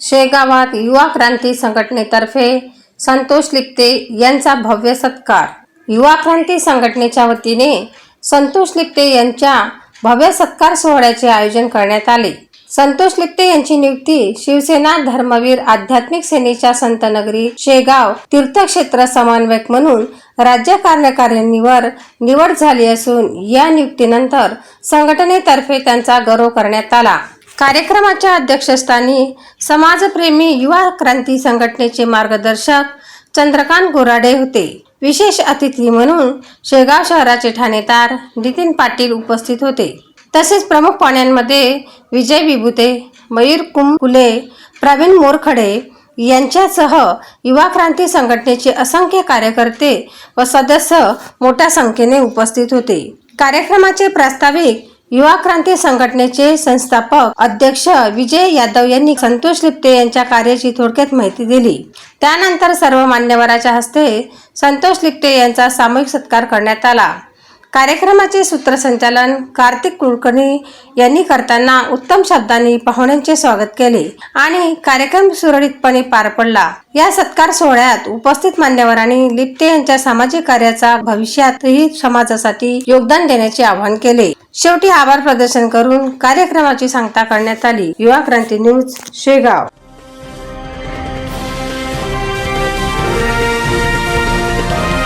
शेगावात युवा क्रांती संघटनेतर्फे संतोष लिप्ते यांचा भव्य सत्कार. युवा क्रांती संघटनेच्या वतीने संतोष लिप्ते यांच्या भव्य सत्कार सोहळ्याचे आयोजन करण्यात आले. संतोष लिप्ते यांची नियुक्ती शिवसेना धर्मवीर आध्यात्मिक सेनेच्या संतनगरी शेगाव तीर्थक्षेत्र समन्वयक म्हणून राज्य कार्यकारिणीवर निवड झाली असून या नियुक्तीनंतर संघटनेतर्फे त्यांचा गौरव करण्यात आला. कार्यक्रमाच्या अध्यक्षस्थानी समाजप्रेमी युवा क्रांती संघटनेचे मार्गदर्शक चंद्रकांत गोराडे होते. विशेष अतिथी म्हणून शेगाव शहराचे ठाणेदार नितीन पाटील उपस्थित होते. तसेच प्रमुख पाहुण्यांमध्ये विजय विभूते मयूर कुंकुले प्रवीण मोरखडे यांच्यासह युवा क्रांती संघटनेचे असंख्य कार्यकर्ते व सदस्य मोठ्या संख्येने उपस्थित होते. कार्यक्रमाचे प्रास्ताविक युवा क्रांती संघटनेचे संस्थापक अध्यक्ष विजय यादव यांनी संतोष लिप्ते यांच्या कार्याची थोडक्यात माहिती दिली. त्यानंतर सर्व मान्यवराच्या हस्ते संतोष लिप्ते यांचा सामूहिक सत्कार करण्यात आला. कार्यक्रमाचे सूत्रसंचालन कार्तिक कुलकर्णी यांनी करताना उत्तम शब्दांनी पाहुण्यांचे स्वागत केले आणि कार्यक्रम सुरळीतपणे पार पडला. या सत्कार सोहळ्यात उपस्थित मान्यवरांनी लिप्ते यांच्या सामाजिक कार्याचा भविष्यातही समाजासाठी योगदान देण्याचे आवाहन केले. शेवटी आभार प्रदर्शन करून कार्यक्रमाची सांगता करण्यात आली. युवा क्रांती न्यूज शेगाव.